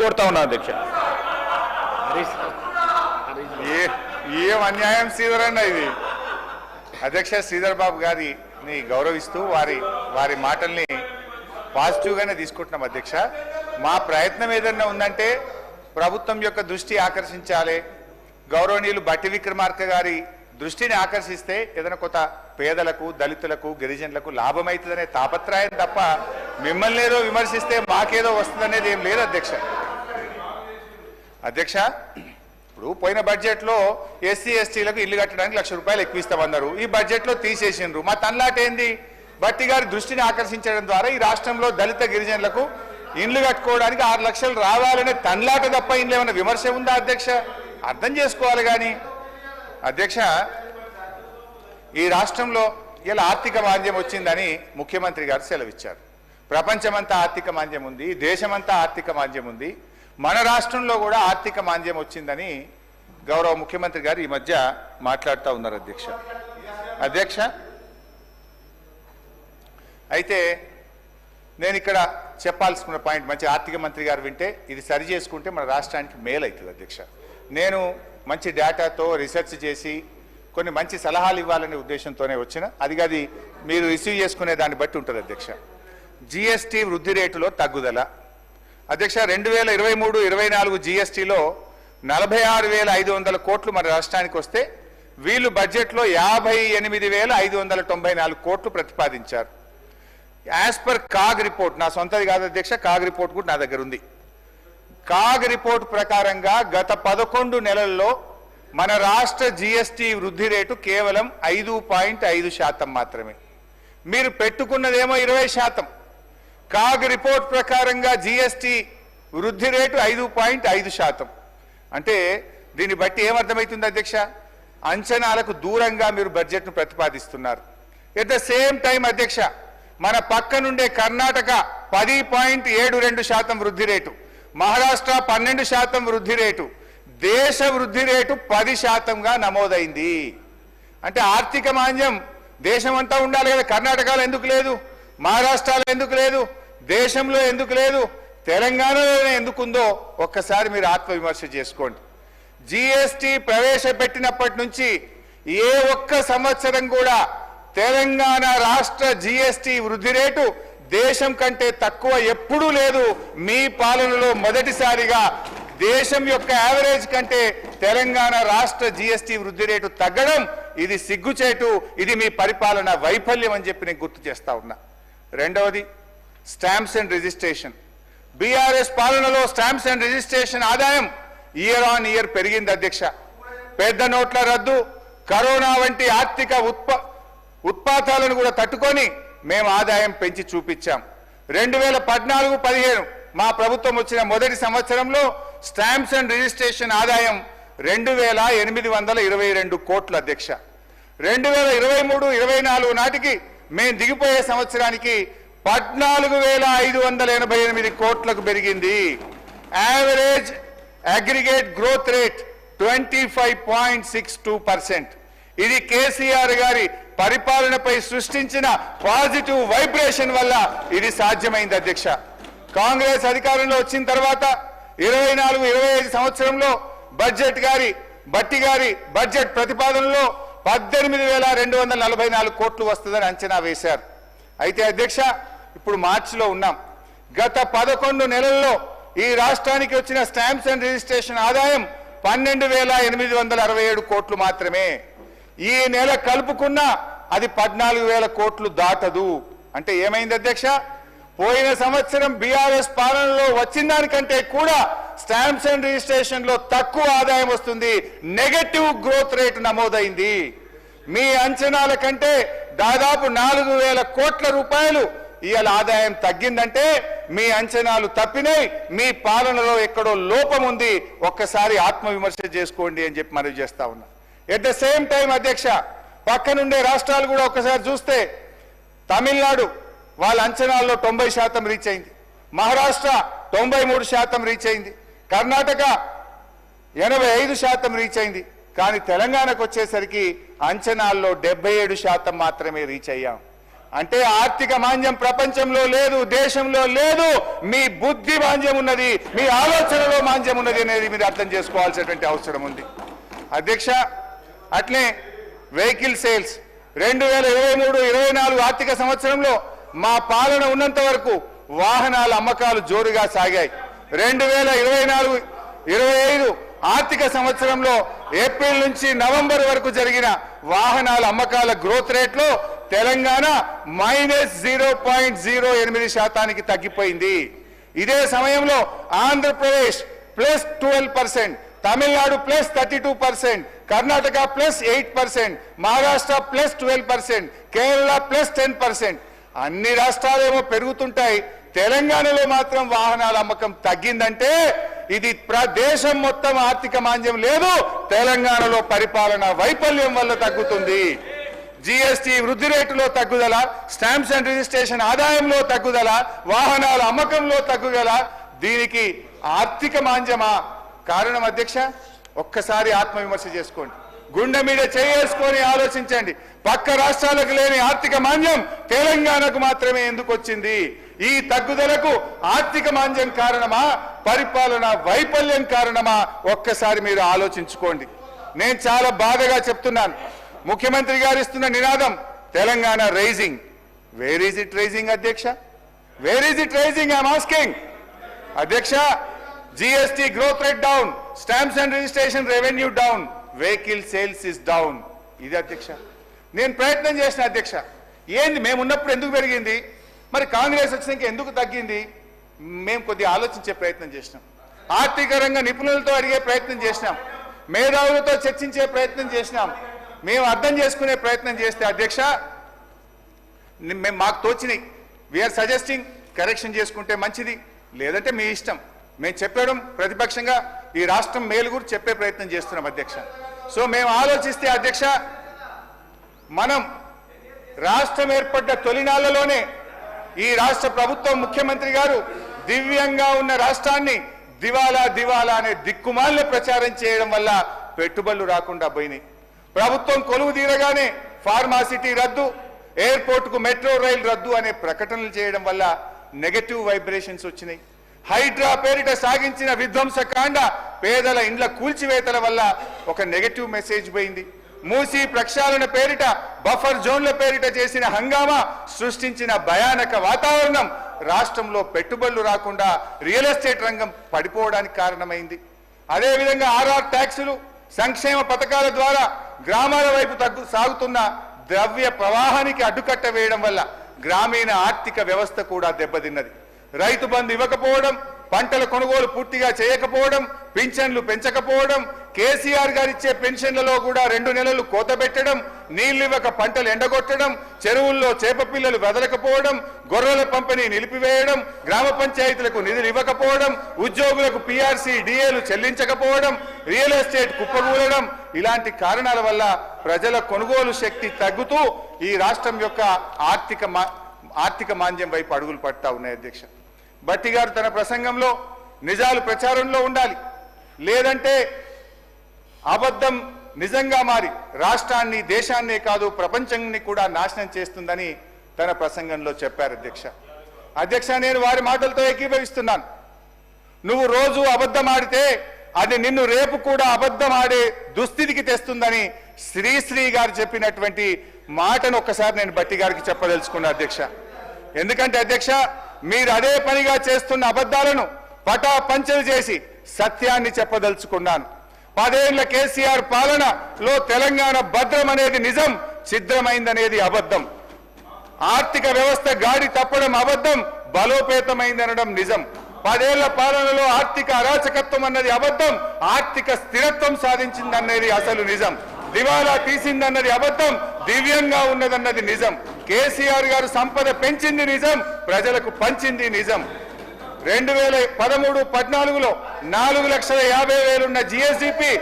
చేయాలని ఉన్నా అధ్యక్ష. ఏ ఏం అన్యాయం శ్రీధర్ అన్న ఇది? అధ్యక్ష శ్రీధర్ బాబు గారిని గౌరవిస్తూ వారి వారి మాటల్ని పాజిటివ్గానే తీసుకుంటున్నాం అధ్యక్ష. మా ప్రయత్నం ఏదన్నా ఉందంటే ప్రభుత్వం యొక్క దృష్టి ఆకర్షించాలి. గౌరవనీయులు బట్టి విక్రమార్క గారి దృష్టిని ఆకర్షిస్తే ఏదైనా కొత్త పేదలకు దళితులకు గిరిజనులకు లాభమవుతుందనే తాపత్రయం తప్ప మిమ్మల్ని ఏదో విమర్శిస్తే మాకేదో వస్తుందనేది ఏం లేదు అధ్యక్ష. అధ్యక్ష ఇప్పుడు పోయిన బడ్జెట్లో ఎస్సీ ఎస్టీలకు ఇల్లు కట్టడానికి లక్ష రూపాయలు ఎక్కువ ఇస్తామన్నారు. ఈ బడ్జెట్లో తీసేసిండ్రు. మా తన్లాటేంది భట్టి గారి దృష్టిని ఆకర్షించడం ద్వారా ఈ రాష్ట్రంలో దళిత గిరిజనులకు ఇండ్లు కట్టుకోవడానికి ఆరు లక్షలు రావాలనే తన్లాట తప్ప ఇండ్లు ఏమైనా విమర్శ ఉందా అధ్యక్ష? అర్థం చేసుకోవాలి కానీ. అధ్యక్ష ఈ రాష్ట్రంలో ఇలా ఆర్థిక మాంద్యం వచ్చిందని ముఖ్యమంత్రి గారు సెలవిచ్చారు. ప్రపంచమంతా ఆర్థిక మాంద్యం ఉంది దేశమంతా ఆర్థిక మాంద్యం ఉంది. మన రాష్ట్రంలో కూడా ఆర్థిక మాంద్యం వచ్చిందని గౌరవ ముఖ్యమంత్రి గారు ఈ మధ్య మాట్లాడుతూ ఉన్నారు అధ్యక్ష. అధ్యక్ష అయితే నేను ఇక్కడ చెప్పాల్సిన పాయింట్ మంచి ఆర్థిక మంత్రి గారు వింటే ఇది సరి చేసుకుంటే మన రాష్ట్రానికి మేలు అవుతుంది అధ్యక్ష. నేను మంచి డేటాతో రీసెర్చ్ చేసి కొన్ని మంచి సలహాలు ఇవ్వాలనే ఉద్దేశంతోనే వచ్చిన. అది అది మీరు రిసీవ్ చేసుకునే దాన్ని బట్టి ఉంటుంది అధ్యక్ష. జిఎస్టీ వృద్ధి రేటులో తగ్గుదల అధ్యక్ష రెండు వేల ఇరవై మూడు ఇరవై నాలుగు జిఎస్టీలో నలభై ఆరు వేల ఐదు వందల కోట్లు మన రాష్ట్రానికి వస్తే వీళ్ళు బడ్జెట్లో యాభై ఎనిమిది వేల ఐదు వందల తొంభై నాలుగు కోట్లు ప్రతిపాదించారు. యాజ్ పర్ కాగ్ రిపోర్ట్ నా సొంతది కాదు అధ్యక్ష కాగ్ రిపోర్ట్ కూడా నా దగ్గర ఉంది. కాగ్ రిపోర్ట్ ప్రకారంగా గత పదకొండు నెలల్లో మన రాష్ట్ర జిఎస్టి వృద్ధి రేటు కేవలం ఐదు పాయింట్ ఐదు శాతం మాత్రమే. మీరు పెట్టుకున్నదేమో ఇరవై శాతం. కాగ్ రిపోర్ట్ ప్రకారంగా జిఎస్టి వృద్ధి రేటు ఐదు పాయింట్ ఐదు శాతం. అంటే దీన్ని బట్టి ఏమర్థమవుతుంది అధ్యక్ష? అంచనాలకు దూరంగా మీరు బడ్జెట్ను ప్రతిపాదిస్తున్నారు. ఎట్ ద సేమ్ టైం అధ్యక్ష మన పక్క నుండే కర్ణాటక పది పాయింట్ ఏడు రెండు శాతం వృద్ధి రేటు మహారాష్ట్ర పన్నెండు శాతం వృద్ధి రేటు దేశ వృద్ధి రేటు పది శాతంగా నమోదైంది. అంటే ఆర్థిక మాంద్యం దేశమంతా ఉండాలి కదా కర్ణాటకలో ఎందుకు లేదు? మహారాష్ట్రలో ఎందుకు లేదు? దేశంలో ఎందుకు లేదు? తెలంగాణలోనే ఎందుకుందో ఒక్కసారి మీరు ఆత్మవిమర్శ చేసుకోండి. జిఎస్టి ప్రవేశపెట్టినప్పటి నుంచి ఏ ఒక్క సంవత్సరం కూడా తెలంగాణ రాష్ట్ర జిఎస్టి వృద్ధి రేటు దేశం కంటే తక్కువ ఎప్పుడూ లేదు. మీ పాలనలో మొదటిసారిగా దేశం యొక్క యావరేజ్ కంటే తెలంగాణ రాష్ట్ర జిఎస్టి వృద్ధి రేటు తగ్గడం ఇది సిగ్గుచేటు ఇది మీ పరిపాలన వైఫల్యం అని చెప్పి నేను గుర్తు చేస్తా ఉన్నా. రెండవది స్టాంప్స్ అండ్ రిజిస్ట్రేషన్ బీఆర్ఎస్ పాలనలో స్టాంప్స్ అండ్ రిజిస్ట్రేషన్ ఆదాయం ఇయర్ ఆన్ ఇయర్ పెరిగింది అధ్యక్ష. పెద్ద నోట్ల రద్దు కరోనా వంటి ఆర్థిక ఉత్ప ఉత్పాతాలను కూడా తట్టుకొని మేము ఆదాయం పెంచి చూపించాం. రెండు వేల పద్నాలుగు పదిహేను మా ప్రభుత్వం వచ్చిన మొదటి సంవత్సరంలో స్టాంప్స్ అండ్ రిజిస్ట్రేషన్ ఆదాయం రెండు వేల ఎనిమిది వందల ఇరవై రెండు కోట్ల అధ్యక్ష. రెండు వేల ఇరవై మూడు ఇరవై నాలుగు నాటికి మేము దిగిపోయే సంవత్సరానికి పద్నాలుగు వేల ఐదు వందల ఎనభై ఎనిమిది కోట్లకు పెరిగింది. Average aggregate growth rate twenty five point six two percent ఇది కేసీఆర్ గారి పరిపాలనపై సృష్టించిన పాజిటివ్ వైబ్రేషన్ వల్ల ఇది సాధ్యమైంది అధ్యక్ష. కాంగ్రెస్ అధికారంలో వచ్చిన తర్వాత ఇరవై నాలుగు ఇరవై ఐదు సంవత్సరంలో బడ్జెట్ గారి బట్టి గారి బడ్జెట్ ప్రతిపాదనలో పద్దెనిమిది వేల రెండు వందల నలభై నాలుగు కోట్లు వస్తుందని అంచనా వేశారు. అయితే అధ్యక్ష ఇప్పుడు మార్చిలో ఉన్నాం. గత పదకొండు నెలల్లో ఈ రాష్ట్రానికి వచ్చిన స్టాంప్స్ అండ్ రిజిస్ట్రేషన్ ఆదాయం పన్నెండు వేల ఎనిమిది వందల అరవై ఏడు కోట్లు మాత్రమే. ఈ నెల కలుపుకున్నా అది పద్నాలుగు వేల కోట్లు దాటదు. అంటే ఏమైంది అధ్యక్ష? పోయిన సంవత్సరం బీఆర్ఎస్ పాలనలో వచ్చిన దానికంటే కూడా స్టాంప్స్ అండ్ రిజిస్ట్రేషన్లో తక్కువ ఆదాయం వస్తుంది నెగటివ్ గ్రోత్ రేటు నమోదైంది. మీ అంచనాల కంటే దాదాపు నాలుగు వేల కోట్ల రూపాయలు ఇవాళ ఆదాయం తగ్గిందంటే మీ అంచనాలు తప్పినాయి మీ పాలనలో ఎక్కడో లోపం ఉంది ఒక్కసారి ఆత్మవిమర్శ చేసుకోండి అని చెప్పి మనవి చేస్తా ఉన్నా. ఎట్ ద సేమ్ టైం అధ్యక్ష పక్కనుండే రాష్ట్రాలు కూడా ఒక్కసారి చూస్తే తమిళనాడు వాళ్ళ అంచనాల్లో తొంభై శాతం రీచ్ అయింది. మహారాష్ట్ర తొంభై మూడు శాతం రీచ్ అయింది. కర్ణాటక ఎనభై ఐదు శాతం రీచ్ అయింది. కానీ తెలంగాణకు వచ్చేసరికి అంచనాల్లో డెబ్బై ఏడు శాతం మాత్రమే రీచ్ అయ్యాం. అంటే ఆర్థిక మాంద్యం ప్రపంచంలో లేదు దేశంలో లేదు మీ బుద్ధి మాంద్యం ఉన్నది మీ ఆలోచనలో మాంద్యం ఉన్నది అనేది మీరు అర్థం చేసుకోవాల్సినటువంటి అవసరం ఉంది. అధ్యక్ష అట్లే వెహికల్ సేల్స్ రెండు వేల ఇరవై మూడు ఇరవై నాలుగు ఆర్థిక సంవత్సరంలో మా పాలన ఉన్నంత వరకు వాహనాల అమ్మకాలు జోరుగా సాగాయి. రెండు వేల ఇరవై నాలుగు ఇరవై ఐదు ఆర్థిక సంవత్సరంలో ఏప్రిల్ నుంచి నవంబర్ వరకు జరిగిన వాహనాల అమ్మకాల గ్రోత్ రేట్లో Telangana minus zero point zero ఎనిమిది శాతానికి తగ్గిపోయింది. ఇదే సమయంలో Andhra Pradesh plus twelve percent Tamil Nadu plus thirty two percent Karnataka plus eight percent Maharashtra plus twelve percent Kerala plus ten percent. అన్ని రాష్ట్రాలేమో పెరుగుతుంటాయి. తెలంగాణలో మాత్రం వాహనాల అమ్మకం తగ్గిందంటే ఇది ప్రదేశం మొత్తం ఆర్థిక మాంద్యం లేదు తెలంగాణలో పరిపాలన వైఫల్యం వల్ల తగ్గుతుంది. జిఎస్టి వృద్ధి రేటులో తగ్గుదల స్టాంప్స్ అండ్ రిజిస్ట్రేషన్ ఆదాయంలో తగ్గుదల వాహనాల అమ్మకంలో తగ్గుదల దీనికి ఆర్థిక మాంద్యమా? కారణం అధ్యక్ష ఒక్కసారి ఆత్మవిమర్శ చేసుకోండి. గుండె మీద చేసుకొని ఆలోచించండి. పక్క రాష్ట్రాలకు లేని ఆర్థిక మాంద్యం తెలంగాణకు మాత్రమే ఎందుకు వచ్చింది? ఈ తగ్గుదలకు ఆర్థిక మాంద్యం కారణమా పరిపాలన వైఫల్యం కారణమా ఒక్కసారి మీరు ఆలోచించుకోండి. నేను చాలా బాధగా చెప్తున్నాను. ముఖ్యమంత్రి గారు ఇస్తున్న నినాదం Telangana rising. Where is it rising అధ్యక్ష? Where is it rising I'm asking అధ్యక్ష GST growth rate down stamps and registration revenue down vehicle sales is down ఇది అధ్యక్ష. నేను ప్రయత్నం చేసిన అధ్యక్ష. ఏంది మేము ఉన్నప్పుడు ఎందుకు పెరిగింది? మరి కాంగ్రెస్ వచ్చినాక ఎందుకు తగ్గింది? మేము కొద్దిగా ఆలోచించే ప్రయత్నం చేసినాం. ఆర్థిక రంగ నిపుణులతో అడిగే ప్రయత్నం చేసినాం. మేధావులతో చర్చించే ప్రయత్నం చేసినాం. మేము అర్థం చేసుకునే ప్రయత్నం చేస్తే అధ్యక్ష మేము మాకు తోచినాయి వీఆర్ సజెస్టింగ్ కరెక్షన్ చేసుకుంటే మంచిది. లేదంటే మీ ఇష్టం. మేము చెప్పడం ప్రతిపక్షంగా ఈ రాష్ట్రం మేలు గురించి చెప్పే ప్రయత్నం చేస్తున్నాం అధ్యక్ష. సో మేము ఆలోచిస్తే అధ్యక్ష మనం రాష్ట్రం ఏర్పడ్డ తొలినాళ్ళలోనే ఈ రాష్ట్ర ప్రభుత్వం ముఖ్యమంత్రి గారు దివ్యంగా ఉన్న రాష్ట్రాన్ని దివాలా దివాలా అనే దిక్కుమాలిన ప్రచారం చేయడం వల్ల పెట్టుబడులు రాకుండా పోయినాయి. ప్రభుత్వం కొలువు తీరగానే ఫార్మాసిటీ రద్దు ఎయిర్పోర్ట్కు మెట్రో రైలు రద్దు అనే ప్రకటనలు చేయడం వల్ల నెగటివ్ వైబ్రేషన్స్ వచ్చినాయి. హైడ్రా పేరిట సాగించిన విధ్వంసకాండ పేదల ఇండ్ల కూల్చివేతల వల్ల ఒక నెగటివ్ మెసేజ్ పోయింది. మూసి ప్రక్షాళన పేరిట బఫర్ జోన్ల పేరిట చేసిన హంగామా సృష్టించిన భయానక వాతావరణం రాష్ట్రంలో పెట్టుబడులు రాకుండా రియల్ ఎస్టేట్ రంగం పడిపోవడానికి కారణమైంది. అదేవిధంగా ఆర్ఆర్ ట్యాక్సులు సంక్షేమ పథకాల ద్వారా గ్రామాల వైపు తగ్గు సాగుతున్న ద్రవ్య ప్రవాహానికి అడ్డుకట్ట వేయడం వల్ల గ్రామీణ ఆర్థిక వ్యవస్థ కూడా దెబ్బతిన్నది. రైతు బంధు ఇవ్వకపోవడం పంటల కొనుగోలు పూర్తిగా చేయకపోవడం పింఛన్లు పెంచకపోవడం కేసీఆర్ గారు ఇచ్చే పెన్షన్లలో కూడా రెండు నెలలు కోత పెట్టడం నీళ్ళు ఇవ్వక పంటలు ఎండగొట్టడం చెరువుల్లో చేప పిల్లలు వెదలకపోవడం గొర్రెల పంపిణీ నిలిపివేయడం గ్రామ పంచాయతీలకు నిధులు ఇవ్వకపోవడం ఉద్యోగులకు పీఆర్సీ డిఏలు చెల్లించకపోవడం రియల్ ఎస్టేట్ కుప్పగూలడం ఇలాంటి కారణాల వల్ల ప్రజల కొనుగోలు శక్తి తగ్గుతూ ఈ రాష్ట్రం యొక్క ఆర్థిక మా- ఆర్థిక మాంద్యం వైపు అడుగులు పడతా ఉన్నాయి అధ్యక్ష. బట్టి గారు తన ప్రసంగంలో నిజాలు ప్రచారంలో ఉండాలి. లేదంటే అబద్ధం నిజంగా మారి రాష్ట్రాన్ని దేశాన్నే కాదు ప్రపంచాన్ని కూడా నాశనం చేస్తుందని తన ప్రసంగంలో చెప్పారు అధ్యక్ష. అధ్యక్ష నేను వారి మాటలతో ఏకీభవిస్తున్నాను. నువ్వు రోజు అబద్ధం ఆడితే అది నిన్ను రేపు కూడా అబద్ధం ఆడే దుస్థితికి తెస్తుందని శ్రీశ్రీ గారు చెప్పినటువంటి మాటను ఒక్కసారి నేను బట్టి గారికి చెప్పదలుచుకున్నా అధ్యక్ష. ఎందుకంటే అధ్యక్ష మీరు అదే పనిగా చేస్తున్న అబద్ధాలను పటా పంచలు చేసి సత్యాన్ని చెప్పదలుచుకున్నాను. పదేళ్ళ కేసీఆర్ పాలనలో తెలంగాణ భద్రం అనేది నిజం ఛిద్రమైందనేది అబద్ధం. ఆర్థిక వ్యవస్థ గాడి తప్పడం అబద్ధం బలోపేతమైందనడం నిజం. పదేళ్ళ పాలనలో ఆర్థిక అరాచకత్వం అన్నది అబద్ధం ఆర్థిక స్థిరత్వం సాధించిందన్నది అసలు నిజం. దివాలా తీసిందన్నది అబద్ధం దివ్యంగా ఉన్నదన్నది నిజం. కేసీఆర్ గారు సంపద పెంచింది నిజం ప్రజలకు పంచింది నిజం. రెండు వేల పదమూడు పద్నాలుగులో నాలుగు లక్షల యాభై వేలున్న జిఎస్డిపి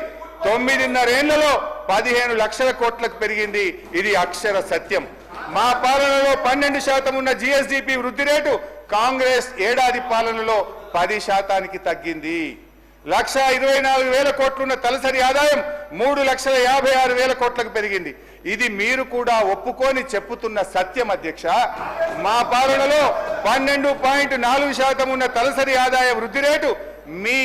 తొమ్మిదిన్నరేళ్ళలో పదిహేను లక్షల కోట్లకు పెరిగింది. ఇది అక్షర సత్యం. మా పాలనలో పన్నెండు శాతం ఉన్న జిఎస్డిపి వృద్ధి రేటు కాంగ్రెస్ ఏడాది పాలనలో పది శాతానికి తగ్గింది. లక్ష ఇరవై నాలుగు వేల కోట్లున్న తలసరి ఆదాయం మూడు లక్షల యాభై ఆరు వేల కోట్లకు పెరిగింది. ఇది మీరు కూడా ఒప్పుకొని చెప్పుతున్న సత్యం అధ్యక్ష. మా పాలనలో పన్నెండు పాయింట్ నాలుగు శాతం ఉన్న తలసరి ఆదాయ వృద్ధి రేటు మీ